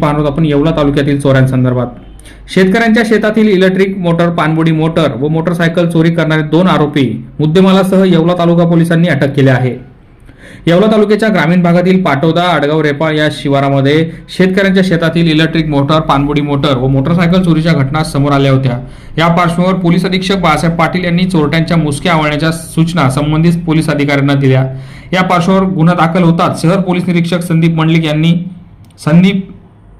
पाहणार आहोत आपण येवला तालुक्यातील चोऱ्यांसंदर्भात. शेतकऱ्यांच्या शेतातील इलेक्ट्रिक मोटर पाणबुडी मोटर व मोटरसायकल चोरी करणारे दोन आरोपी मुद्देमालासह येवला तालुका पोलिसांनी अटक केली आहे. येवला तालुक्याच्या ग्रामीण भागातील पाटोदा आडगाव रेपाळ या शिवारामध्ये शेतकऱ्यांच्या शेतातील इलेक्ट्रिक मोटर पाणबुडी मोटर व मोटरसायकल चोरीच्या घटना समोर आल्या होत्या. या पार्श्वभूमीवर पोलीस अधीक्षक बाळासाहेब पाटील यांनी चोरट्यांच्या मुसक्या आवळण्याच्या सूचना संबंधित पोलीस अधिकाऱ्यांना दिल्या. या पार्श्वभूमीवर गुन्हा दाखल होताच शहर पोलीस निरीक्षक संदीप मंडलिक यांनी संदीप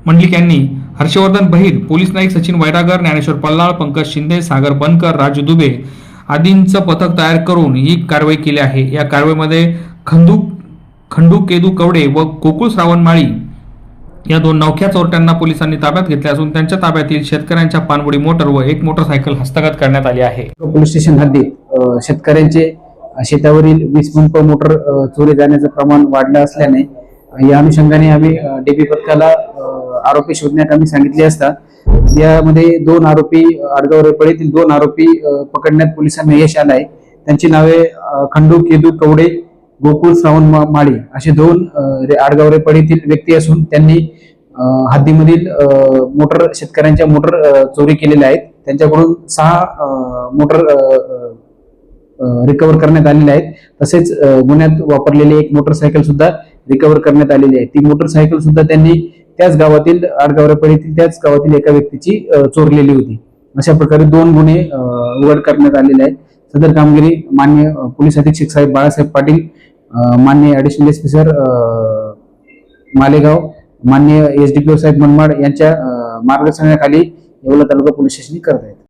मंडलिक यांनी हर्षवर्धन बहिर पोलीस नाईक सचिन वैरागर ज्ञानेश्वर पल्लाळ पंकज शिंदे सागर बनकर राजू दुबे आदींचं पथक तयार करून ही कारवाई केली आहे. या कारवाईमध्ये खंदू खंडू केदू कवडे व गोकुळ श्रावण माळी या दोन नवख्या चोरट्यांना पोलिसांनी ताब्यात घेतले असून त्यांच्या ताब्यातील शेतकऱ्यांच्या पाणबुडी मोटर व एक मोटरसायकल हस्तगत करण्यात आली आहे. पोलीस स्टेशन हद्दीत शेतकऱ्यांचे शेतावरील वीस पंप मोटर चोरी जाण्याचं प्रमाण वाढलं असल्याने या अनुषंगाने आम्ही डीपी पथकाला आरोपी शोधण्यात आम्ही सांगितले असता यामध्ये दोन आरोपी आडगाव रेपळीतील दोन आरोपी पकडण्यात पोलिसांना यश आलं आहे त्यांची नावे खंडू केदू कवडे गोकुळ श्रावण माळी असे दोन आडगाव रेपळीतील व्यक्ती असून त्यांनी हद्दीमधील मोटर शेतकऱ्यांच्या मोटर चोरी केलेल्या आहेत. त्यांच्याकडून सहा मोटर रिकवर करण्यात आलेले आहेत. तसेच गुन्ह्यात वापरलेली एक मोटरसायकल सुद्धा रिकवर करण्यात आलेली आहे. ती मोटरसायकल सुद्धा त्यांनी त्याच गावातील आडगाव येथील त्याच गावातील एका व्यक्तीची चोरलेली होती. अशा प्रकारे दोन गुन्हे उघड करण्यात आलेले आहेत. सदर कामगिरी मान्य पोलीस अधीक्षक साहेब बाळासाहेब पाटील मान्य additional S P sir Malegaon मान्य एस डी पी ओ साहेब मनमाड यांच्या मार्गदर्शनाखाली येवला तालुका पोलीस स्टेशन करत आहेत